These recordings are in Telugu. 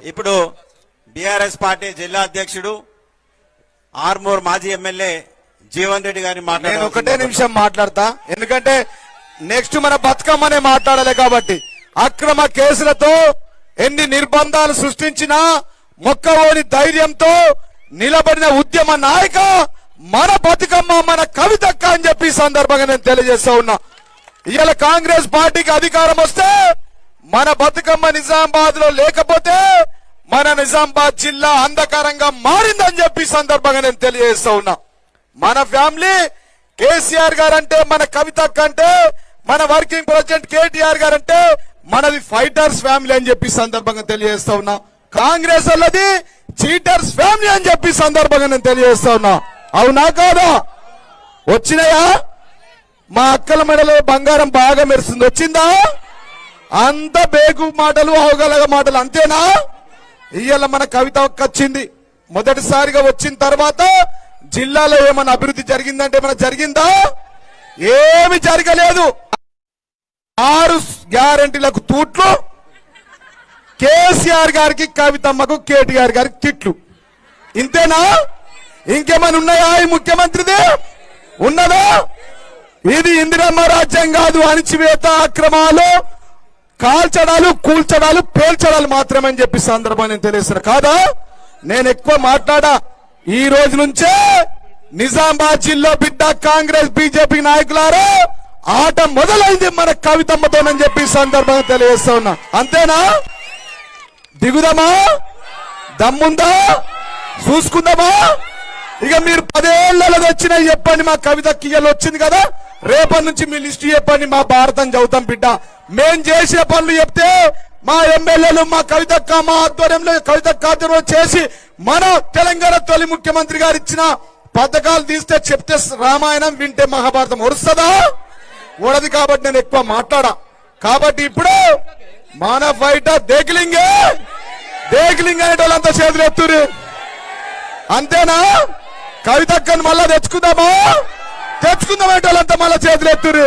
ఇప్పుడు బీఆర్ఎస్ పార్టీ జిల్లా అధ్యక్షుడు ఆర్మూర్ మాజీ ఎమ్మెల్యే జీవన్ రెడ్డి గారిని నేను ఒకటే నిమిషం మాట్లాడతా. ఎందుకంటే నెక్స్ట్ మన బతుకమ్మనే మాట్లాడాలి కాబట్టి అక్రమ కేసులతో ఎన్ని నిర్బంధాలు సృష్టించినా మొక్కవోని ధైర్యంతో నిలబడిన ఉద్యమ నాయక మన బతుకమ్మ మన కవితక్క అని చెప్పి సందర్భంగా నేను తెలియజేస్తా ఉన్నా. ఇవాళ కాంగ్రెస్ పార్టీకి అధికారం వస్తే మన బతుకమ్మ నిజామాబాద్లో లేకపోతే మన నిజామాబాద్ జిల్లా అంధకారంగా మారిందని చెప్పి సందర్భంగా నేను తెలియజేస్తా ఉన్నా. మన ఫ్యామిలీ కేసీఆర్ గారు అంటే మన కవిత కంటే మన వర్కింగ్ ప్రెసిడెంట్ కేటీఆర్ గారు అంటే మనది ఫైటర్స్ ఫ్యామిలీ అని చెప్పి సందర్భంగా తెలియజేస్తా ఉన్నా. కాంగ్రెస్ వాళ్ళది చీటర్స్ ఫ్యామిలీ అని చెప్పి సందర్భంగా నేను తెలియజేస్తా ఉన్నా. అవునా కాదా? వచ్చినాయా? మా అక్కల మెడలో బంగారం బాగా మెరుస్తుంది వచ్చిందా? అంత బేగు మాటలు అవగలగ మాటలు అంతేనా? ఇయ్యాల మన కవిత వచ్చింది మొదటిసారిగా వచ్చిన తర్వాత జిల్లాలో ఏమైనా అభివృద్ధి జరిగిందంటే ఏమైనా జరిగిందా? ఏమి జరగలేదు. ఆరు గ్యారంటీలకు తూట్లు. కేసీఆర్ గారికి కవితమ్మకు కేటీఆర్ గారికి తిట్లు. ఇంతేనా? ఇంకేమైనా ఉన్నాయా ఈ ముఖ్యమంత్రిది? ఉన్నదా? ఇది ఇందిరమ్మ రాజ్యం కాదు అణిచివేత అక్రమాలు. కాల్చడాలు కూల్చడాలు పేల్చడాలు మాత్రమే అని చెప్పి సందర్భం నేను తెలియజేస్తున్నా. కాదా? నేను ఎక్కువ మాట్లాడా? ఈ రోజు నుంచే నిజామాబాద్ జిల్లా బిడ్డ కాంగ్రెస్ బీజేపీ నాయకులారా ఆట మొదలైంది మన కవితమ్మతోనని చెప్పి సందర్భంగా తెలియజేస్తా ఉన్నా. అంతేనా? దిగుదామా? దమ్ముందా? చూసుకుందామా? ఇక మీరు పదేళ్ళలో వచ్చినా చెప్పండి మా కవిత కియలు వచ్చింది కదా? రేపటి నుంచి మీ లిస్ట్ చెప్పండి మా భారతం చదువుతాం బిడ్డ. మేం చేసే పనులు చెప్తే మా ఎమ్మెల్యేలు మా కవితక్క మా ఆధ్వర్యంలో కవితక్క ఆధ్వర్యంలో చేసి మన తెలంగాణ తొలి ముఖ్యమంత్రి గారు ఇచ్చిన పథకాలు తీస్తే చెప్తే రామాయణం వింటే మహాభారతం వరుస్తుందా ఓడది కాబట్టి నేను ఎక్కువ మాట్లాడా. కాబట్టి ఇప్పుడు మన బయట దేకిలింగే దేకిలింగ్ అనేటోళ్ళంతా చేతులు ఎత్తురు అంతేనా? కవితక్కను మళ్ళా తెచ్చుకుందామా? తెచ్చుకుందామంటే వాళ్ళంతా మళ్ళా చేతులు ఎత్తురు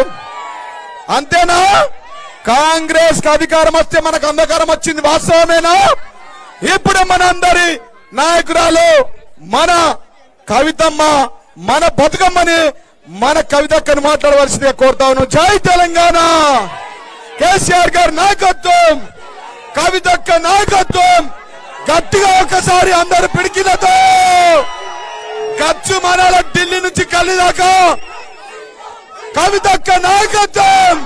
అంతేనా? కాంగ్రెస్కి అధికారం వస్తే మనకు అంధకారం వచ్చింది వాస్తవమేనా? ఇప్పుడు మనందరి నాయకురాలు మన కవితమ్మ మన బతుకమ్మని మన కవితక్కని మాట్లాడవలసిందిగా కోరుతా ఉన్నాం. జై తెలంగాణ! కేసీఆర్ గారి నాయకత్వం కవితక్క నాయకత్వం గట్టిగా ఒకసారి అందరు పిడికిలతో ఖర్చు మనాల ఢిల్లీ నుంచి కల్లి దాకా కవితక్క నాయకత్వం.